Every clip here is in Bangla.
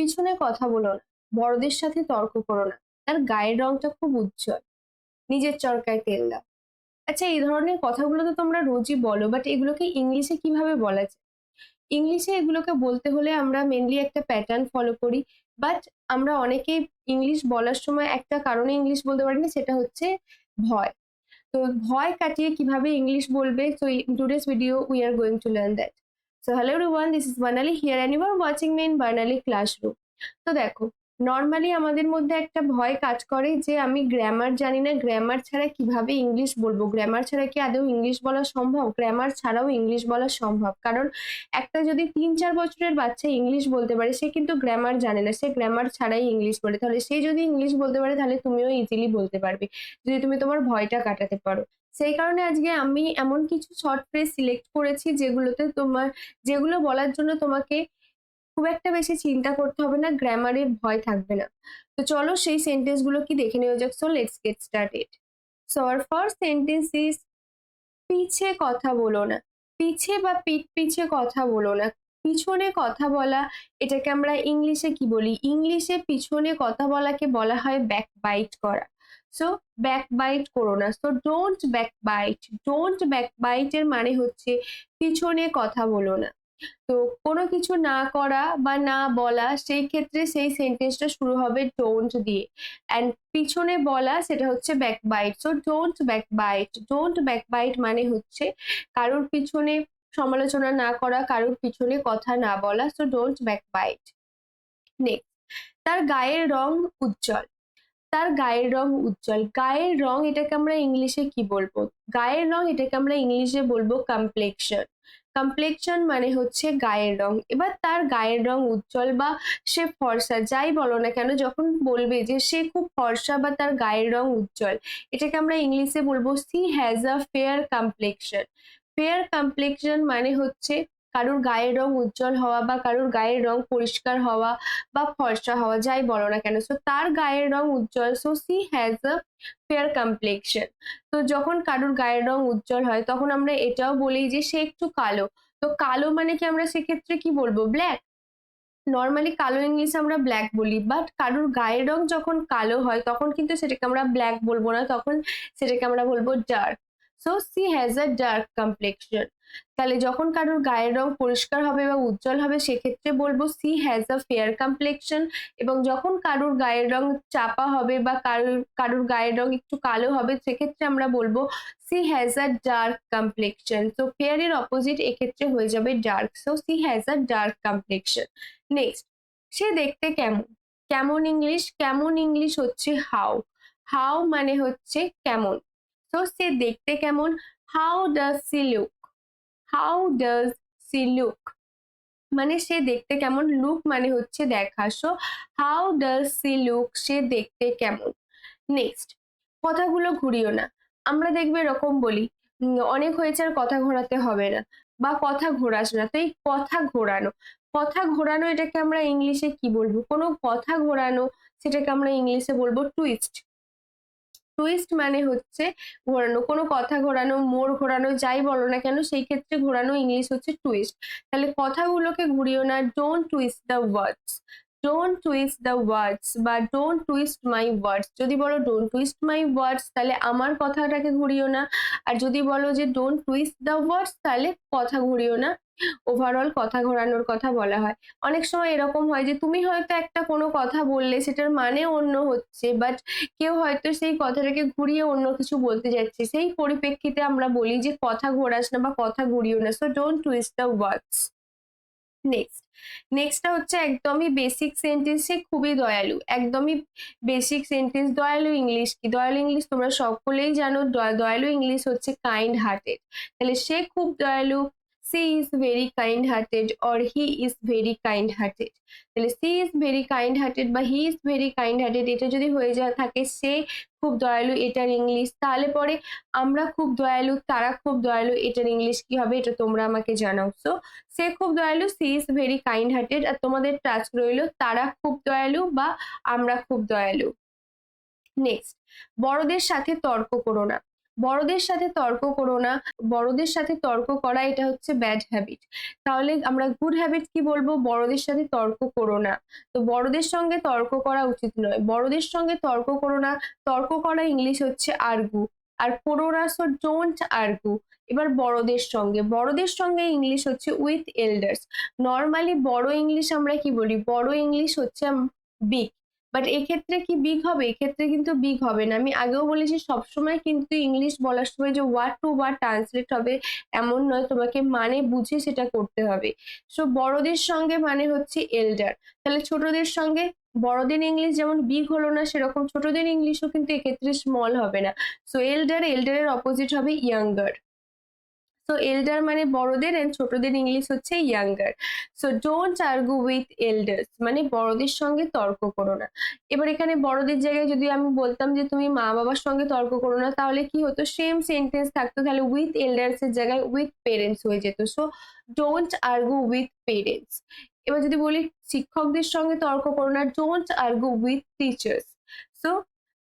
পিছনে কথা বলো না, বড়দের সাথে তর্ক করো না, তার গায়ের রংটা খুব উজ্জ্বল। নিজের চরকায় তেল দাও। আচ্ছা এই ধরনের কথাগুলো তো তোমরা রোজই বলো বাট এগুলোকে ইংলিশে কীভাবে বলা যায়? ইংলিশে এগুলোকে বলতে হলে আমরা মেনলি একটা প্যাটার্ন ফলো করি বাট আমরা অনেকেই ইংলিশ বলার সময় একটা কারণে ইংলিশ বলতে পারি না, সেটা হচ্ছে ভয়। তো ভয় কাটিয়ে কীভাবে ইংলিশ বলবে? So in today's video we are going to learn that so hello everyone this is Banali here and you are watching me in Banali classroom তো দেখো নর্মালি আমাদের মধ্যে একটা ভয় কাজ করে যে আমি গ্রামার জানি না গ্রামার ছাড়া কীভাবে ইংলিশ বলব? গ্রামার ছাড়া কি আদৌ ইংলিশ বলা সম্ভব? গ্রামার ছাড়াও ইংলিশ বলা সম্ভব। কারণ একটা যদি তিন চার বছরের বাচ্চা ইংলিশ বলতে পারে, সে কিন্তু গ্রামার জানে না। সে গ্রামার ছাড়াই ইংলিশ বলে। তাহলে সে যদি ইংলিশ বলতে পারে, তাহলে তুমিও ইজিলি বলতে পারবে। যদি তুমি তোমার ভয়টা কাটাতে পারো। সেই কারণে আজকে আমি এমন কিছু শর্ট ফ্রেজ সিলেক্ট করেছি যেগুলোতে তোমার, যেগুলো বলার জন্য তোমাকে খুব একটা বেশি চিন্তা করতে হবে না গ্রামারের ভয় থাকবে না। তো চলো সেই সেন্টেন্সগুলো কি দেখে নেওয়া যাক। So let's get started so our first sentence is পিছে কথা বলো না। পিছে বা পিঠ পিছে কথা বলো না। পিছনে কথা বলা, এটাকে আমরা ইংলিশে কি বলি? ইংলিশে পিছনে কথা বলাকে বলা হয় ব্যাক বাইট করা। সো ব্যাক বাইট করো না। So don't back bite don't back bite এর মানে হচ্ছে পিছনে কথা বলো না। তো কোনো কিছু না করা বা না বলা, সেই ক্ষেত্রে সেই সেন্টেন্সটা শুরু হবে ডোন্ট দিয়ে। অ্যান্ড পিছনে বলা সেটা হচ্ছে back bite so don't back bite don't back bite মানে হচ্ছে কারোর পিছনে সমালোচনা না করা, কারোর পিছনে কথা না বলা। So don't back bite next তার গায়ের রং উজ্জ্বল। তার গায়ের রং উজ্জ্বল। গায়ের রং এটাকে আমরা ইংলিশে কি বলব? গায়ের রং এটাকে আমরা ইংলিশে বলব কমপ্লেকশন কমপ্লেকশন মানে হচ্ছে গায়ের রং। এবার তার গায়ের রং উজ্জ্বল বা সে ফর্সা, যাই বলো না কেন, যখন বলবে যে সে খুব ফর্সা বা তার গায়ের রং উজ্জ্বল, এটাকে আমরা ইংলিশে বলব she has a fair complexion fair complexion মানে হচ্ছে কারোর গায়ের রং উজ্জ্বল হওয়া বা কারোর গায়ের রং পরিষ্কার হওয়া বা ফর্সা হওয়া, যাই বলো না কেন। সো তার গায়ের রং উজ্জ্বল। So she has a fair complexion তো যখন কারোর গায়ের রং উজ্জ্বল হয়, তখন আমরা এটাও বলি যে সে একটু কালো। তো কালো মানে কি আমরা সেক্ষেত্রে কি বলব? ব্ল্যাক নর্মালি কালো ইংলিশে আমরা ব্ল্যাক বলি বাট কারোর গায়ের রং যখন কালো হয়, তখন কিন্তু সেটাকে আমরা ব্ল্যাক বলব না, তখন সেটাকে আমরা বলব dark so she has a dark complexion তাহলে যখন কারোর গায়ের রং পরিষ্কার হবে বা উজ্জ্বল হবে, সেক্ষেত্রে বলব she has a fair complexion এবং যখন কারোর গায়ের রং চাপা হবে বা কারোর কারোর গায়ের রং একটু কালো হবে, সেক্ষেত্রে আমরা বলব she has a dark complexion তো ফেয়ারের অপোজিট এক্ষেত্রে হয়ে যাবে dark so she has a dark complexion next সে দেখতে কেমন? কেমন ইংলিশ? কেমন ইংলিশ হচ্ছে হাউ হাউ মানে হচ্ছে কেমন? তো সে দেখতে কেমন? How does she look how does she look মানে সে দেখতে কেমন? লুক মানে হচ্ছে দেখা। So how does she look সে দেখতে কেমন? নেক্সট কথাগুলো ঘুরিও না। আমরা দেখবে এরকম বলি অনেক হয়েছে আর কথা ঘোরাতে হবে না, বা কথা ঘোরাস না। তো এই কথা ঘোরানো কথা ঘোরানো এটাকে আমরা ইংলিশে কি বলব? কোনো কথা ঘোরানো, সেটাকে আমরা ইংলিশে বলব টুইস্ট টুইস্ট মানে হচ্ছে ঘোরানো, কোনো কথা ঘোরানো, মোড় ঘোরানো, যাই বলো না কেন, সেই ক্ষেত্রে ঘোরানো ইংলিশ হচ্ছে টুইস্ট তাহলে কথাগুলোকে ঘুরিও না don't twist the words don't twist the words বা ডোন্ট টুইস্ট মাই ওয়ার্ডস যদি বলো ডোন্ট টুইস্ট মাই ওয়ার্ডস তাহলে আমার কথাটাকে ঘুরিও না, আর যদি বলো যে ডোন্ট টুইস্ট দ্য ওয়ার্ডস তাহলে কথা ঘুরিও না। ওভারঅল কথা ঘোরানোর কথা বলা হয়। অনেক সময় এরকম হয় যে, তুমি হয়তো একটা কোনো কথা বললে, সেটার মানে অন্য হচ্ছে বাট কেউ হয়তো সেই কথাটাকে ঘুরিয়ে অন্য কিছু বলতে যাচ্ছে। সেই পরিপ্রেক্ষিতে আমরা বলি যে, কথা ঘোরাস না বা কথা ঘুরিও না so don't twist the words next নেক্সটটা হচ্ছে একদমই বেসিক সেন্টেন্স সে খুবই দয়ালু। একদমই বেসিক সেন্টেন্স দয়ালু ইংলিশ কি? দয়ালু ইংলিশ তোমরা সকলেই জানো দয়ালু ইংলিশ হচ্ছে কাইন্ড হার্টেড তাহলে সে খুব দয়ালু she is very kind hearted or he is very kind hearted তাহলে she is very kind hearted বা he is very kind hearted এটা যদি হয়ে যা থাকে সে খুব দয়ালু, এটার ইংলিশ তাহলে পরে আমরা খুব দয়ালু, তারা খুব দয়ালু, এটার ইংলিশ কি হবে, এটা তোমরা আমাকে জানাও। সো সে খুব দয়ালু she is very kind hearted আর তোমাদের টাস্ক রইল তারা খুব দয়ালু বা আমরা খুব দয়ালু। নেক্সট বড়দের সাথে তর্ক করো না। বড়দের সাথে তর্ক করো না, বড়দের সাথে তর্ক করা এটা হচ্ছে ব্যাড হ্যাবিট তাহলে আমরা গুড হ্যাবিট কি বলব? বড়দের সাথে তর্ক করো না। তো বড়দের সঙ্গে তর্ক করা উচিত নয়। বড়দের সঙ্গে তর্ক করো না। তর্ক করা ইংলিশ হচ্ছে আর্গু আর করো না সো ডোন্ট আর্গু এবার বড়দের সঙ্গে। বড়দের সঙ্গে ইংলিশ হচ্ছে উইথ এল্ডার্স নর্মালি বড় ইংলিশ আমরা কি বলি? বড় ইংলিশ হচ্ছে বিগ বাট এক্ষেত্রে কি বিগ হবে? এক্ষেত্রে কিন্তু বিগ হবে না। আমি আগেও বলেছি, সবসময় কিন্তু ইংলিশ বলার সময় যে ওয়ার্ড টু ওয়ার্ড ট্রান্সলেট হবে এমন নয়, তোমাকে মানে বুঝে সেটা করতে হবে। সো বড়দের সঙ্গে মানে হচ্ছে এল্ডার তাহলে ছোটদের সঙ্গে বড়দের ইংলিশ যেমন বিগ হলো না, সেরকম ছোটদের ইংলিশও কিন্তু এক্ষেত্রে স্মল হবে না। সো এল্ডার এল্ডারের অপোজিট হবে ইয়াঙ্গার সো এল্ডার মানে বড়দের এন্ড ছোটদের ইংলিশ হচ্ছে younger so don't argue with elders মানে বড়দের সঙ্গে তর্ক করো না। এবার এখানে বড়দের জায়গায় যদি আমি বলতাম যে, তুমি মা বাবার সঙ্গে তর্ক করো না, তাহলে কি হতো? সেম সেন্টেন্স থাকতো। তাহলে উইথ এল্ডার্স এর জায়গায় উইথ পেরেন্টস হয়ে যেত। So don't argue with parents এবার যদি বলি শিক্ষকদের সঙ্গে তর্ক করো না don't argue with teachers so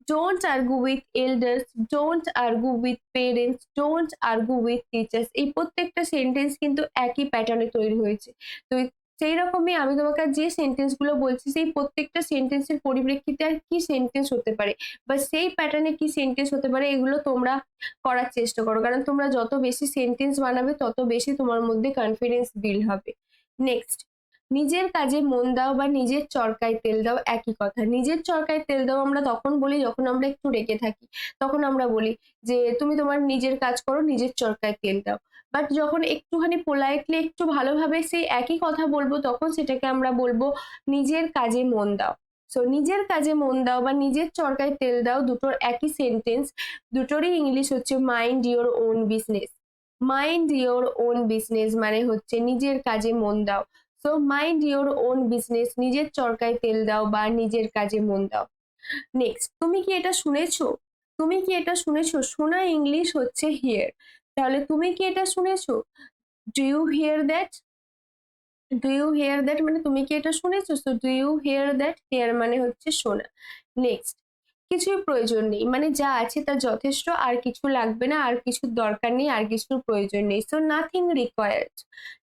don't argue with elders don't argue with parents don't argue with teachers এই প্রত্যেকটা সেন্টেন্স কিন্তু একই প্যাটার্নে তৈরি হয়েছে। তো সেই রকমই আমি তোমাকে যে সেন্টেন্সগুলো বলছি, সেই প্রত্যেকটা সেন্টেন্সের পরিপ্রেক্ষিতে আর কি সেন্টেন্স হতে পারে? বা সেই প্যাটার্নে কি সেন্টেন্স হতে পারে, এগুলো তোমরা করার চেষ্টা করো। কারণ তোমরা যত বেশি সেন্টেন্স বানাবে, তত বেশি তোমার মধ্যে কনফিডেন্স বিল্ড হবে। নেক্সট নিজের কাজে মন দাও বা নিজের চরকায় তেল দাও, একই কথা। নিজের চরকায় তেল দাও আমরা তখন বলি যখন আমরা একটু রেগে থাকি। তখন আমরা বলি যে, তুমি তোমার নিজের কাজ করো, নিজের চরকায় তেল দাও। বাট যখন একটুখানি পোলাইটলি একটু ভালোভাবে সেই একই কথা বলব, তখন সেটাকে আমরা বলব নিজের কাজে মন দাও। সো নিজের কাজে মন দাও বা নিজের চরকায় তেল দাও দুটোর একই সেন্টেন্স দুটোরই ইংলিশ হচ্ছে mind your own business mind your own business মানে হচ্ছে নিজের কাজে মন দাও। So mind your own business নিজের চরকায় তেল দাও বা নিজের কাজে মন দাও। নেক্সট তুমি কি এটা শুনেছো? তুমি কি এটা শুনেছো? শোনা ইংলিশ হচ্ছে হিয়ার তাহলে তুমি কি এটা শুনেছো? Do you hear that do you hear that মানে তুমি কি এটা শুনেছো? So do you hear that hear মানে হচ্ছে শোনা। নেক্সট কিছুই প্রয়োজন নেই। মানে যা আছে তা যথেষ্ট, আর কিছু লাগবে না, আর কিছুর দরকার নেই, আর কিছুর প্রয়োজন নেই। So nothing required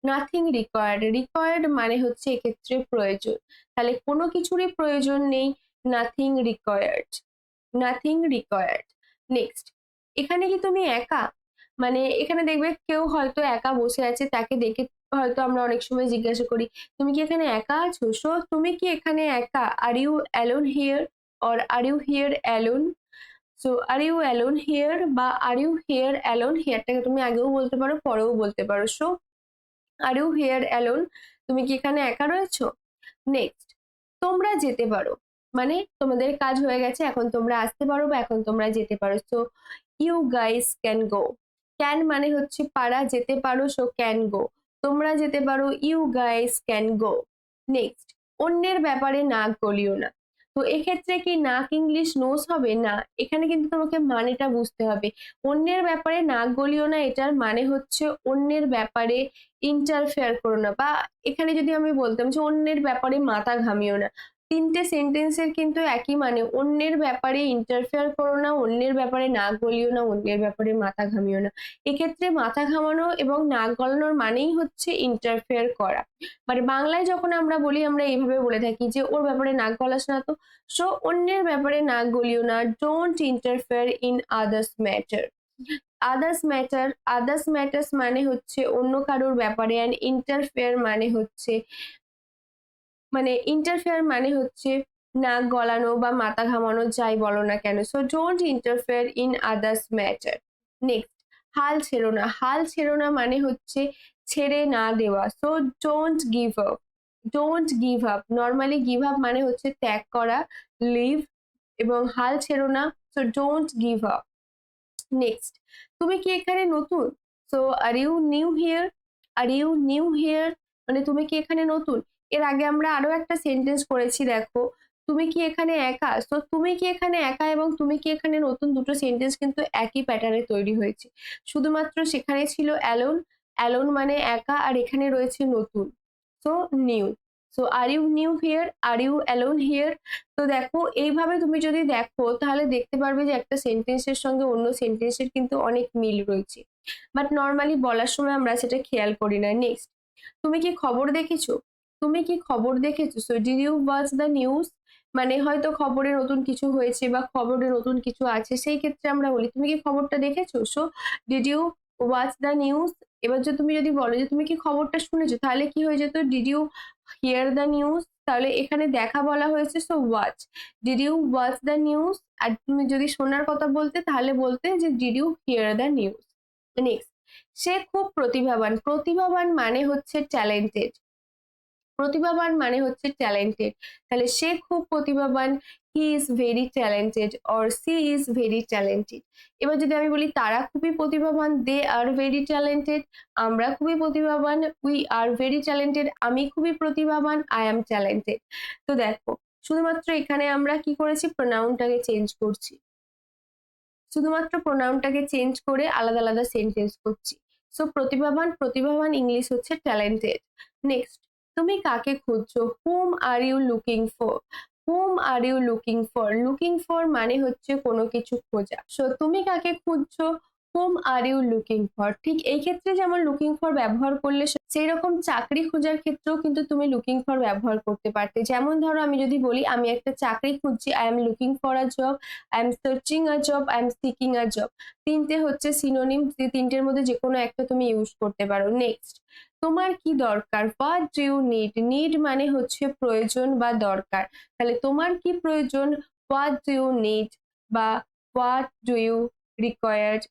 nothing required required মানে হচ্ছে এক্ষেত্রে প্রয়োজন। তাহলে কোনো কিছুরই প্রয়োজন নেই nothing required nothing required next এখানে কি তুমি একা? মানে এখানে দেখবে কেউ হয়তো একা বসে আছে, তাকে দেখে হয়তো আমরা অনেক সময় জিজ্ঞাসা করি, তুমি কি এখানে একা আছো? সো তুমি কি এখানে একা? Are you alone here or are you here alone? So are you alone here বা আর ইউ হিয়ার অ্যালোন হিয়ারটাকে তুমি আগেও বলতে পারো, পরেও বলতে পারো। So are you here alone তুমি কি এখানে একা রয়েছো? নেক্সট তোমরা যেতে পারো। মানে তোমাদের কাজ হয়ে গেছে, এখন তোমরা আসতে পারো বা এখন তোমরা যেতে পারো। So you guys can go can মানে হচ্ছে পারা, যেতে পারো সো ক্যান গো তোমরা যেতে পারো you guys can go next অন্যের ব্যাপারে নাক গলিও না। তো এক্ষেত্রে কি নাক ইংলিশ নোস হবে? না, এখানে কিন্তু তোমাকে মানেটা বুঝতে হবে। অন্যের ব্যাপারে নাক গলিও না, এটার মানে হচ্ছে অন্যের ব্যাপারে ইন্টারফেয়ার করো না। বা এখানে যদি আমি বলতাম যে অন্যের ব্যাপারে মাথা ঘামিও না তিনটে সেন্টেন্সের কিন্তু একই মানে। অন্যের ব্যাপারে ইন্টারফেয়ার করো না, অন্যের ব্যাপারে নাক গলিও না, অন্যের ব্যাপারে মাথা ঘামিও না। এক্ষেত্রে মাথা ঘামানো এবং নাক গলানোর মানেই হচ্ছে ইন্টারফেয়ার করা। মানে বাংলায় যখন আমরা বলি, আমরা এইভাবে বলে থাকি যে, ওর ব্যাপারে নাক গলাস না তো? সো অন্যের ব্যাপারে নাক গলিও না। Don't interfere in others matter others matter others matters মানে হচ্ছে অন্য কারোর ব্যাপারে অ্যান্ড ইন্টারফেয়ার মানে হচ্ছে মানে ইন্টারফেয়ার মানে হচ্ছে নাক গলানো বা মাথা ঘামানো যাই বলো না কেন। So don't interfere in others matter next হাল ছেড়ো না। হাল ছেড়ো না মানে হচ্ছে ছেড়ে না দেওয়া। So don't give up don't give up normally give up মানে হচ্ছে ত্যাগ করা লিভ এবং হাল ছেড়ো না। So don't give up next তুমি কি এখানে নতুন? So are you new here are you new here মানে তুমি কি এখানে নতুন? এর আগে আমরা আরও একটা সেন্টেন্স করেছি দেখো। তুমি কি এখানে একা? তো তুমি কি এখানে একা এবং তুমি কি এখানে নতুন দুটো সেন্টেন্স কিন্তু একই প্যাটার্নে তৈরি হয়েছে। শুধুমাত্র সেখানে ছিল অ্যালোন অ্যালোন মানে একা আর এখানে রয়েছে নতুন। So new so are you new here are you alone here তো দেখো, এইভাবে তুমি যদি দেখো, তাহলে দেখতে পারবে যে একটা সেন্টেন্সের সঙ্গে অন্য সেন্টেন্সের কিন্তু অনেক মিল রয়েছে। বাট নর্মালি বলার সময় আমরা সেটা খেয়াল করি না। নেক্সট তুমি কি খবর দেখেছ? তুমি কি খবর দেখেছ? So did you watch the news মানে হয়তো খবরে নতুন কিছু হয়েছে বা খবরে নতুন কিছু আছে, সেই ক্ষেত্রে আমরা বলি। তুমি কি খবরটা দেখেছ? So did you watch the news এবার যদি তুমি যদি বলো যে তুমি কি খবরটা শুনেছো, তাহলে কি হয়ে যেত? Did you hear the news তাহলে এখানে দেখা বলা হয়েছে so watch did you watch the news আর তুমি যদি শোনার কথা বলতে, তাহলে বলতে যে did you hear the news next সে খুব প্রতিভাবান। প্রতিভাবান মানে হচ্ছে ট্যালেন্টেড প্রতিভাবান মানে হচ্ছে ট্যালেন্টেড তাহলে সে খুব প্রতিভাবান he is very talented or she is very talented এবার যদি আমি বলি তারা খুবই প্রতিভাবান দে আর ভেরি ট্যালেন্টেড আমরা খুবই প্রতিভাবান উই আর ভেরি ট্যালেন্টেড আমি খুবই প্রতিভাবান আই অ্যাম ট্যালেন্টেড তো দেখো, শুধুমাত্র এখানে আমরা কি করেছি? প্রোনাউনটাকে চেঞ্জ করছি। শুধুমাত্র প্রোনাউনটাকে চেঞ্জ করে আলাদা আলাদা সেন্টেন্স করছি। সো প্রতিভাবান প্রতিভাবান ইংলিশ হচ্ছে ট্যালেন্টেড নেক্সট তুমি কাকে খুঁজছো? হুম are you looking for hmm are you looking for looking for মানে হচ্ছে কোনো কিছু খোঁজা। সো তুমি কাকে খুঁজছো? হুম আর ইউ লুকিং ফর ঠিক এই ক্ষেত্রে যেমন লুকিং ফর ব্যবহার করলে সেই রকম চাকরি খোঁজার ক্ষেত্রেও কিন্তু তুমি লুকিং ফর ব্যবহার করতে পারতে। যেমন ধরো আমি যদি বলি, আমি একটা চাকরি খুঁজছি I am looking for a job I am searching a job I am seeking a job তিনটে হচ্ছে সিনোনিম যে তিনটের মধ্যে যে কোনো একটা তুমি ইউজ করতে পারো। নেক্সট তোমার কি দরকার? What do you need need মানে হচ্ছে প্রয়োজন বা দরকার। তাহলে তোমার কি প্রয়োজন? হোয়াট ডু ইউ নিড বা what do you required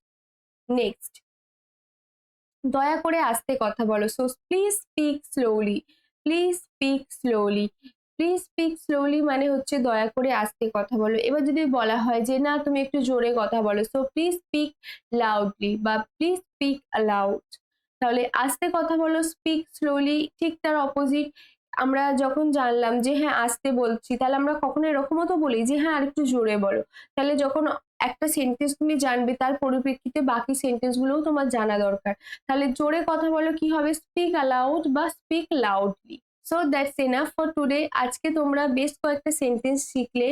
next দয়া করে আস্তে কথা বলো। So please speak slowly please speak slowly please speak slowly মানে হচ্ছে দয়া করে আস্তে কথা বলো। এবার যদি বলা হয় যে, না, তুমি একটু জোরে কথা বলো। সো প্লিজ স্পিক লাউডলি বা প্লিজ স্পিক লাউড তাহলে আস্তে কথা বলো স্পিক স্লোলি ঠিক তার অপোজিট আমরা যখন জানলাম যে হ্যাঁ আস্তে বলছি, তাহলে আমরা কখনো এরকমও তো বলি যে হ্যাঁ আরেকটু জোরে বলো। তাহলে যখন একটা সেন্টেন্স তুমি জানবে, তার পরিপ্রেক্ষিতে বাকি সেন্টেন্স গুলোও তোমার জানা দরকার। তাহলে জোরে কথা বলো, কি হবে? স্পিক অ্যালাউড বা speak loudly so that's enough for today আজকে তোমরা বেশ কয়েকটা সেন্টেন্স শিখলে।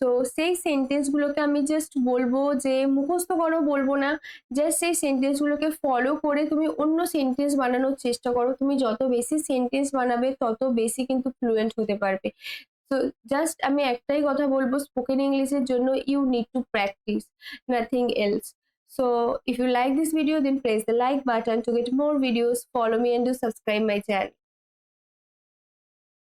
তো সেই সেন্টেন্সগুলোকে আমি জাস্ট বলব যে, মুখস্থ করো, বলব না। জাস্ট সেই সেন্টেন্সগুলোকে ফলো করে তুমি অন্য সেন্টেন্স বানানোর চেষ্টা করো। তুমি যত বেশি সেন্টেন্স বানাবে, তত বেশি কিন্তু ফ্লুয়েন্ট হতে পারবে। তো জাস্ট আমি একটাই কথা বলব স্পোকেন ইংলিশের জন্য you need to practice nothing else So if you like this video then press the like button to get more videos follow me and do subscribe my channel